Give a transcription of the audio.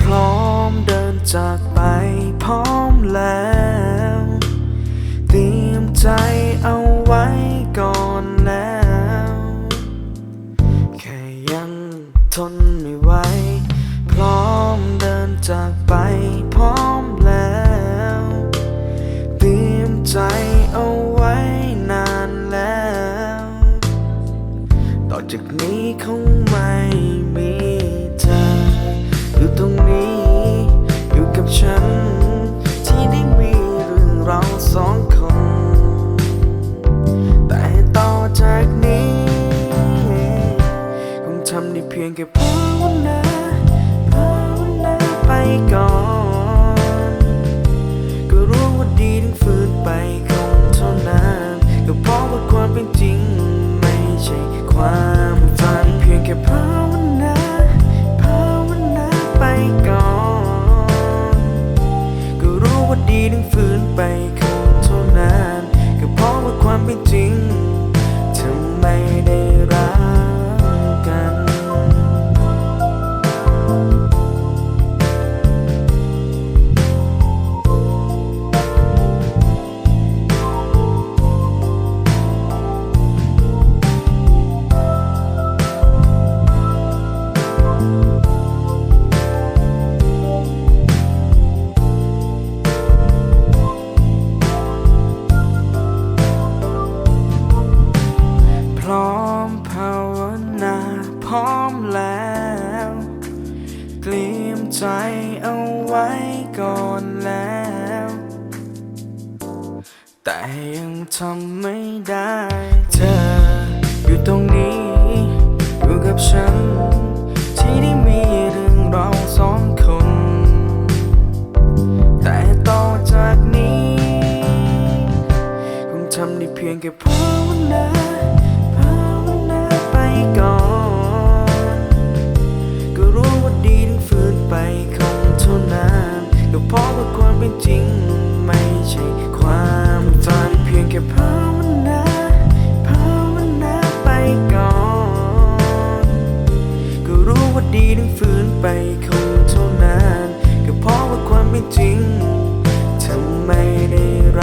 พร้อมเดินจากไปพร้อมแล้ว เตรียมใจเอาไว้ก่อนแล้ว แค่ยังทนไม่ไหวพร้อมเดินจากไปพร้อมแล้ว เตรียมใจเอาไว้นานแล้ว ต่อจากนี้คงไม่มี อยู่ตรงนี้ อยู่กับฉัน ที่ได้มีเรื่องราวสองคน แต่ต่อจากนี้ คงทำได้เพียงแค่ภาวนาภาวนาไปก่อน ภาวนาพร้อมแล้ว เตรียมใจเอาไว้ก่อนแล้ว แต่ยังทำไม่ได้ เธออยู่ตรงนี้ อยู่กับฉัน ที่ได้มีเรื่องเราสองคน แต่ต่อจากนี้ คงทำได้เพียงแค่ภาวนา ไปคงเท่านั้นก็เพราะว่าความไม่จริงทำไมได้ร